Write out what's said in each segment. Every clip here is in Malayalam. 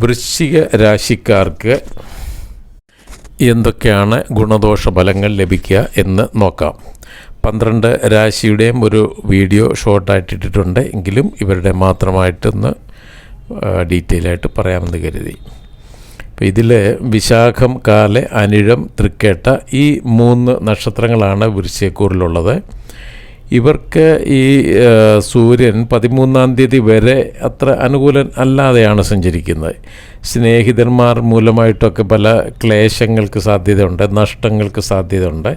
വൃശ്ചിക രാശിക്കാർക്ക് എന്തൊക്കെയാണ് ഗുണദോഷ ഫലങ്ങൾ ലഭിക്കുക എന്ന് നോക്കാം. പന്ത്രണ്ട് രാശിയുടെയും ഒരു വീഡിയോ ഷോർട്ടായിട്ട് ഇട്ടിട്ടുണ്ട് എങ്കിലും ഇവരുടെ മാത്രമായിട്ടൊന്ന് ഡീറ്റെയിൽ ആയിട്ട് പറയാമെന്ന് കരുതി. അപ്പോൾ ഇതിൽ വിശാഖം കാലെ അനിഴം തൃക്കേട്ട ഈ മൂന്ന് നക്ഷത്രങ്ങളാണ് വൃശ്ചിക്കൂറിലുള്ളത് ഇവർക്ക് ഈ സൂര്യൻ പതിമൂന്നാം തീയതി വരെ അത്ര അനുകൂലൻ അല്ലാതെയാണ് സഞ്ചരിക്കുന്നത്. സ്നേഹിതന്മാർ മൂലമായിട്ടൊക്കെ പല ക്ലേശങ്ങൾക്ക് സാധ്യതയുണ്ട് നഷ്ടങ്ങൾക്ക് സാധ്യതയുണ്ട്.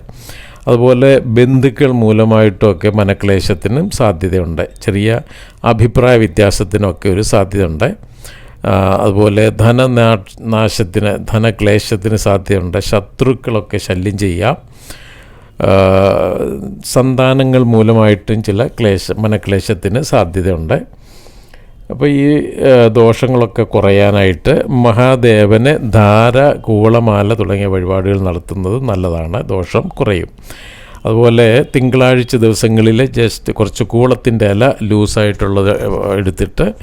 അതുപോലെ ബന്ധുക്കൾ മൂലമായിട്ടൊക്കെ മനക്ലേശത്തിനും സാധ്യതയുണ്ട്. ചെറിയ അഭിപ്രായ വ്യത്യാസത്തിനൊക്കെ ഒരു സാധ്യതയുണ്ട്. അതുപോലെ ധനനാ നാശത്തിന് ധനക്ലേശത്തിന് സാധ്യതയുണ്ട്. ശത്രുക്കളൊക്കെ ശല്യം ചെയ്യാം. സന്താനങ്ങൾ മൂലമായിട്ടും ചില ക്ലേശ മനക്ലേശത്തിന് സാധ്യതയുണ്ട്. അപ്പോൾ ഈ ദോഷങ്ങളൊക്കെ കുറയാനായിട്ട് മഹാദേവന് ധാര കൂളമാല തുടങ്ങിയ വഴിപാടുകൾ നടത്തുന്നത് നല്ലതാണ്. ദോഷം കുറയും. അതുപോലെ തിങ്കളാഴ്ച ദിവസങ്ങളിൽ ജസ്റ്റ് കുറച്ച് കൂളത്തിന്റെ ഇല ലൂസായിട്ടുള്ളത് എടുത്തിട്ട്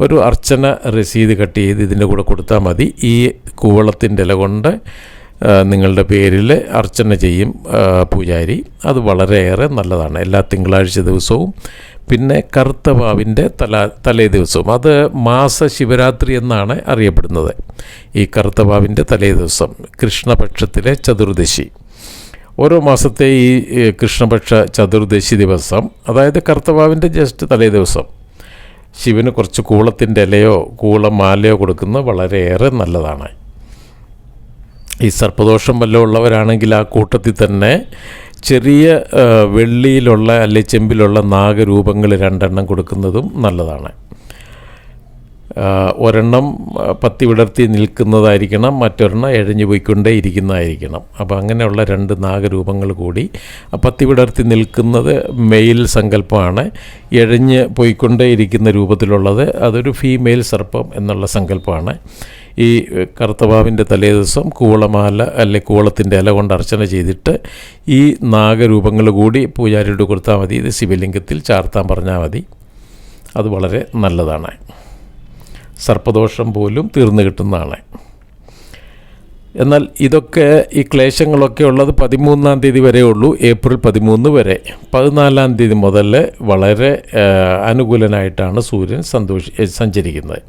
ഒരു അർച്ചന രസീത് കട്ട് ചെയ്ത് ഇതിന്റെ കൂടെ കൊടുത്താൽ മതി. ഈ കൂവളത്തിന്റെ ഇല കൊണ്ട് നിങ്ങളുടെ പേരിൽ അർച്ചന ചെയ്യും പൂജാരി. അത് വളരെയേറെ നല്ലതാണ്. എല്ലാ തിങ്കളാഴ്ച ദിവസവും. പിന്നെ കറുത്ത വാവിന്റെ തല തലേ ദിവസവും. അത് മാസ ശിവരാത്രി എന്നാണ് അറിയപ്പെടുന്നത്. ഈ കറുത്ത വാവിന്റെ തലേ ദിവസം കൃഷ്ണപക്ഷത്തിലെ ചതുർദശി. ഓരോ മാസത്തെ ഈ കൃഷ്ണപക്ഷ ചതുർദശി ദിവസം അതായത് കർത്തവാവിന്റെ ജസ്റ്റ് തലേ ദിവസം ശിവന് കുറച്ച് കൂളത്തിന്റെ ഇലയോ കൂളം മാലയോ കൊടുക്കുന്നത് വളരെയേറെ നല്ലതാണ്. ഈ സർപ്പദോഷം വല്ല ഉള്ളവരാണെങ്കിൽ ആ കൂട്ടത്തിൽ തന്നെ ചെറിയ വെള്ളിയിലുള്ള അല്ലെ ചെമ്പിലുള്ള നാഗരൂപങ്ങൾ രണ്ടെണ്ണം കൊടുക്കുന്നതും നല്ലതാണ്. ഒരെണ്ണം പത്തി വിടർത്തി നിൽക്കുന്നതായിരിക്കണം മറ്റൊരെണ്ണം എഴഞ്ഞു പോയിക്കൊണ്ടേ ഇരിക്കുന്നതായിരിക്കണം. അപ്പോൾ അങ്ങനെയുള്ള രണ്ട് നാഗരൂപങ്ങൾ കൂടി പത്തി വിടർത്തി നിൽക്കുന്നത് മെയിൽ സങ്കല്പമാണ്. എഴഞ്ഞ് പോയിക്കൊണ്ടേ ഇരിക്കുന്ന രൂപത്തിലുള്ളത് അതൊരു ഫീമെയിൽ സർപ്പം എന്നുള്ള സങ്കല്പമാണ്. ഈ കറുത്തവാവിന്റെ തലേ ദിവസം കൂളമാല അല്ലെ കൂളത്തിന്റെ ഇല കൊണ്ട് അർച്ചന ചെയ്തിട്ട് ഈ നാഗരൂപങ്ങൾ കൂടി പൂജാരിയോട് കൊടുത്താൽ മതി. ഇത് ശിവലിംഗത്തിൽ ചാർത്താൻ പറഞ്ഞാൽ മതി. അത് വളരെ നല്ലതാണ്. സർപ്പദോഷം പോലും തീർന്നു കിട്ടുന്നതാണ്. എന്നാൽ ഇതൊക്കെ ഈ ക്ലേശങ്ങളൊക്കെ ഉള്ളത് പതിമൂന്നാം തീയതി വരെ ഉള്ളൂ ഏപ്രിൽ പതിമൂന്ന് വരെ. പതിനാലാം തീയതി മുതൽ വളരെ അനുകൂലനായിട്ടാണ് സൂര്യൻ സന്തോഷി സഞ്ചരിക്കുന്നത്.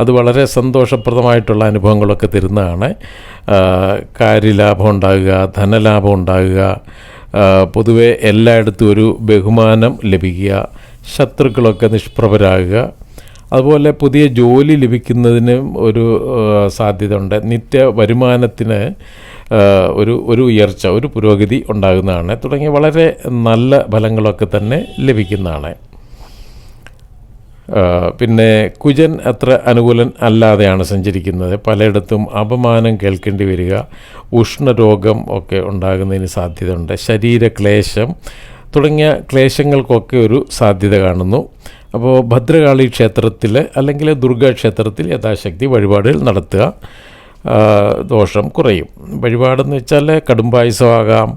അത് വളരെ സന്തോഷപ്രദമായിട്ടുള്ള അനുഭവങ്ങളൊക്കെ തരുന്നതാണ്. കാര്യലാഭം ഉണ്ടാകുക ധനലാഭം ഉണ്ടാകുക പൊതുവെ എല്ലായിടത്തും ഒരു ബഹുമാനം ലഭിക്കുക ശത്രുക്കളൊക്കെ നിഷ്പ്രഭരാകുക അതുപോലെ പുതിയ ജോലി ലഭിക്കുന്നതിന് ഒരു സാധ്യത ഉണ്ട് നിത്യ വരുമാനത്തിന് ഒരു ഒരു ഉയർച്ച ഒരു പുരോഗതി ഉണ്ടാകുന്നതാണ്. തുടങ്ങിയ വളരെ നല്ല ഫലങ്ങളൊക്കെ തന്നെ ലഭിക്കുന്നതാണ്. പിന്നെ കുജൻ അത്ര അനുകൂലൻ അല്ലാതെയാണ് സഞ്ചരിക്കുന്നത്. പലയിടത്തും അപമാനം കേൾക്കേണ്ടി വരിക ഉഷ്ണരോഗം ഒക്കെ ഉണ്ടാകുന്നതിന് സാധ്യതയുണ്ട്. ശരീരക്ലേശം തുടങ്ങിയ ക്ലേശങ്ങൾക്കൊക്കെ ഒരു സാധ്യത കാണുന്നു. അപ്പോൾ ഭദ്രകാളി ക്ഷേത്രത്തിൽ അല്ലെങ്കിൽ ദുർഗാ ക്ഷേത്രത്തിൽ യഥാശക്തി വഴിപാടുകൾ നടത്തുക ദോഷം കുറയും. വഴിപാടെന്ന് വെച്ചാൽ കടുംപായസമാകാം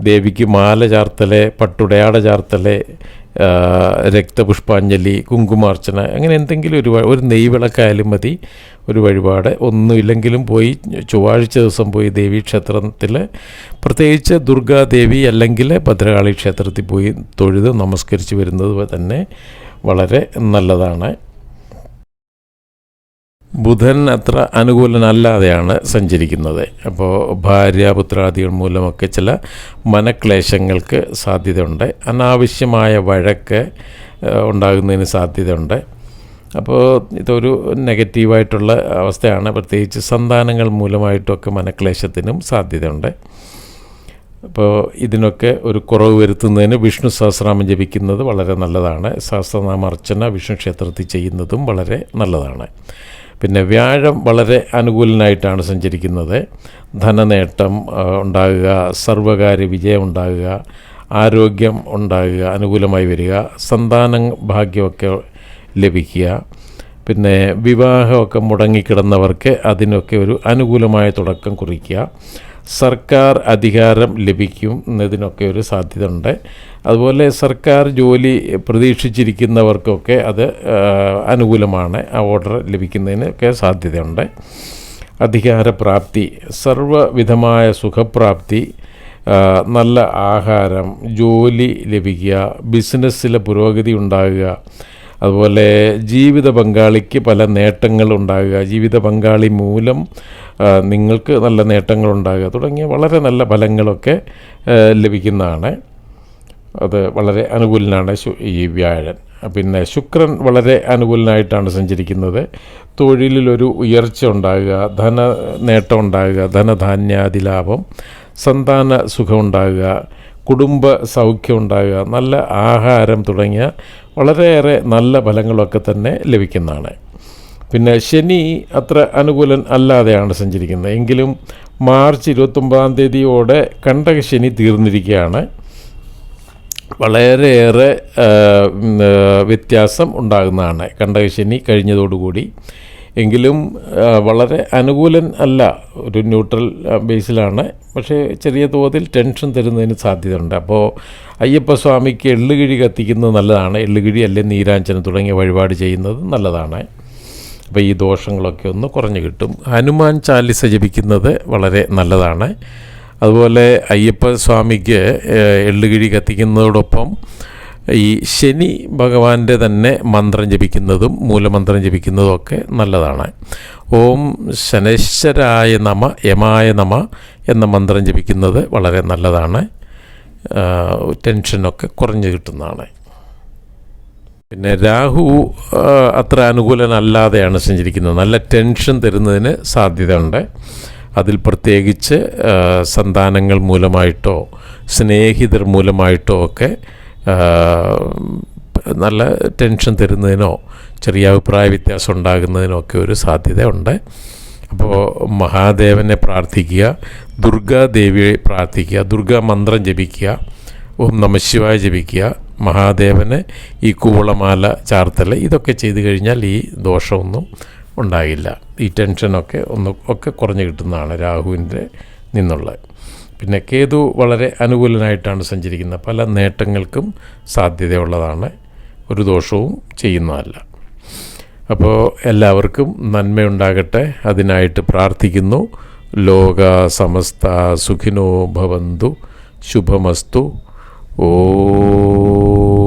ദേവിക്ക് മാല ചാർത്തൽ പട്ടുടയാട ചാർത്തൽ രക്തപുഷ്പാഞ്ജലി കുങ്കുമാർച്ചന അങ്ങനെ എന്തെങ്കിലും ഒരു ഒരു നെയ്വിളക്കായാലും മതി. ഒരു വഴിപാട് ഒന്നുമില്ലെങ്കിലും പോയി ചൊവ്വാഴ്ച ദിവസം പോയി ദേവീ ക്ഷേത്രത്തിൽ പ്രത്യേകിച്ച് ദുർഗാദേവി അല്ലെങ്കിൽ ഭദ്രകാളി ക്ഷേത്രത്തിൽ പോയി തൊഴുത് നമസ്കരിച്ച് വരുന്നത് തന്നെ വളരെ നല്ലതാണ്. ബുധൻ അത്ര അനുകൂലനല്ലാതെയാണ് സഞ്ചരിക്കുന്നത്. അപ്പോൾ ഭാര്യ പുത്രാദികൾ മൂലമൊക്കെ ചില മനക്ലേശങ്ങൾക്ക് സാധ്യതയുണ്ട്. അനാവശ്യമായ വഴക്ക് ഉണ്ടാകുന്നതിന് സാധ്യതയുണ്ട്. അപ്പോൾ ഇതൊരു നെഗറ്റീവായിട്ടുള്ള അവസ്ഥയാണ്. പ്രത്യേകിച്ച് സന്താനങ്ങൾ മൂലമായിട്ടൊക്കെ മനക്ലേശത്തിനും സാധ്യതയുണ്ട്. അപ്പോൾ ഇതിനൊക്കെ ഒരു കുറവ് വരുത്തുന്നതിന് വിഷ്ണു സഹസ്രനാമം ജപിക്കുന്നത് വളരെ നല്ലതാണ്. സഹസ്രനാമ അർച്ചന വിഷ്ണു ക്ഷേത്രത്തിൽ ചെയ്യുന്നതും വളരെ നല്ലതാണ്. പിന്നെ വ്യാഴം വളരെ അനുകൂലനായിട്ടാണ് സഞ്ചരിക്കുന്നത്. ധനനേട്ടം ഉണ്ടാകുക സർവകാര്യ വിജയം ഉണ്ടാകുക ആരോഗ്യം ഉണ്ടാകുക അനുകൂലമായി വരിക സന്താന ഭാഗ്യമൊക്കെ ലഭിക്കുക. പിന്നെ വിവാഹമൊക്കെ മുടങ്ങിക്കിടന്നവർക്ക് അതിനൊക്കെ ഒരു അനുകൂലമായ തുടക്കം കുറിക്കുക. സർക്കാർ അധികാരം ലഭിക്കും എന്നതിനൊക്കെ ഒരു സാധ്യത ഉണ്ട് അതുപോലെ സർക്കാർ ജോലി പ്രതീക്ഷിച്ചിരിക്കുന്നവർക്കൊക്കെ അത് അനുകൂലമാണ്. ആ ഓർഡർ ലഭിക്കുന്നതിനൊക്കെ സാധ്യതയുണ്ട്. അധികാരപ്രാപ്തി സർവവിധമായ സുഖപ്രാപ്തി നല്ല ആഹാരം ജോലി ലഭിക്കുക ബിസിനസ്സിലെ പുരോഗതി ഉണ്ടാകുക അതുപോലെ ജീവിത പങ്കാളിക്ക് പല നേട്ടങ്ങൾ ഉണ്ടാകുക ജീവിത പങ്കാളി മൂലം നിങ്ങൾക്ക് നല്ല നേട്ടങ്ങൾ ഉണ്ടാകുക തുടങ്ങിയ വളരെ നല്ല ഫലങ്ങളൊക്കെ ലഭിക്കുന്നതാണ്. അത് വളരെ അനുകൂലനാണ് ഈ വ്യാഴൻ. പിന്നെ ശുക്രൻ വളരെ അനുകൂലനായിട്ടാണ് സഞ്ചരിക്കുന്നത്. തൊഴിലിലൊരു ഉയർച്ച ഉണ്ടാകുക ധന നേട്ടം ഉണ്ടാകുക ധനധാന്യാദി ലാഭം സന്താന സുഖം ഉണ്ടാകുക കുടുംബ സൗഖ്യം ഉണ്ടാകുക നല്ല ആഹാരം തുടങ്ങിയ വളരെയേറെ നല്ല ഫലങ്ങളൊക്കെ തന്നെ ലഭിക്കുന്നതാണ്. പിന്നെ ശനി അത്ര അനുകൂലൻ അല്ലാതെയാണ് സഞ്ചരിക്കുന്നത്. എങ്കിലും മാർച്ച് ഇരുപത്തൊമ്പതാം തീയതിയോടെ കണ്ടക ശനി തീർന്നിരിക്കുകയാണ്. വളരെയേറെ വ്യത്യാസം ഉണ്ടാകുന്നതാണ് കണ്ടകശനി കഴിഞ്ഞതോടുകൂടി. എങ്കിലും വളരെ അനുകൂലൻ അല്ല ഒരു ന്യൂട്രൽ ബേസിലാണ്. പക്ഷേ ചെറിയ തോതിൽ ടെൻഷൻ തരുന്നതിന് സാധ്യതയുണ്ട്. അപ്പോൾ അയ്യപ്പസ്വാമിക്ക് എള്ളുകിഴി കത്തിക്കുന്നത് നല്ലതാണ്. എള്ളുകിഴി അല്ലെങ്കിൽ നീരാഞ്ചനം തുടങ്ങിയ വഴിപാട് ചെയ്യുന്നത് നല്ലതാണ്. അപ്പോൾ ഈ ദോഷങ്ങളൊക്കെ ഒന്ന് കുറഞ്ഞു കിട്ടും. ഹനുമാൻ ചാലിസ ജപിക്കുന്നത് വളരെ നല്ലതാണ്. അതുപോലെ അയ്യപ്പ സ്വാമിക്ക് എള്ളുകിഴി കത്തിക്കുന്നതോടൊപ്പം ഈ ശനി ഭഗവാന്റെ തന്നെ മന്ത്രം ജപിക്കുന്നതും മൂലമന്ത്രം ജപിക്കുന്നതും ഒക്കെ നല്ലതാണ്. ഓം ശനേശ്വരായ നമ യമായ നമ എന്ന മന്ത്രം ജപിക്കുന്നത് വളരെ നല്ലതാണ്. ടെൻഷനൊക്കെ കുറഞ്ഞു കിട്ടുന്നതാണ്. പിന്നെ രാഹു അത്ര അനുകൂലനല്ലാതെയാണ് സഞ്ചരിക്കുന്നത്. നല്ല ടെൻഷൻ തരുന്നതിന് സാധ്യതയുണ്ട്. അതിൽ പ്രത്യേകിച്ച് സന്താനങ്ങൾ മൂലമായിട്ടോ സ്നേഹിതർ മൂലമായിട്ടോ ഒക്കെ നല്ല ടെൻഷൻ തരുന്നതിനോ ചെറിയ അഭിപ്രായ വ്യത്യാസം ഉണ്ടാകുന്നതിനോ ഒക്കെ ഒരു സാധ്യതയുണ്ട്. അപ്പോൾ മഹാദേവനെ പ്രാർത്ഥിക്കുക ദുർഗാദേവിയെ പ്രാർത്ഥിക്കുക ദുർഗാ മന്ത്രം ജപിക്കുക ഓം നമശിവായ ജപിക്കുക മഹാദേവന് ഈ കൂവളമാല ചാർത്തൽ ഇതൊക്കെ ചെയ്തു കഴിഞ്ഞാൽ ഈ ദോഷമൊന്നും ഉണ്ടാകില്ല. ഈ ടെൻഷനൊക്കെ ഒന്ന് ഒക്കെ കുറഞ്ഞു കിട്ടുന്നതാണ് രാഹുവിന്റെ നിന്നുള്ളത്. പിന്നെ കേതു വളരെ അനുകൂലനായിട്ടാണ് സഞ്ചരിക്കുന്നത്. പല നേട്ടങ്ങൾക്കും സാധ്യതയുള്ളതാണ്. ഒരു ദോഷവും ചെയ്യുന്നതല്ല. അപ്പോൾ എല്ലാവർക്കും നന്മയുണ്ടാകട്ടെ. അതിനായിട്ട് പ്രാർത്ഥിക്കുന്നു. ലോക സമസ്ത സുഖിനോ ഭവന്തു. ശുഭമസ്തു. Oh.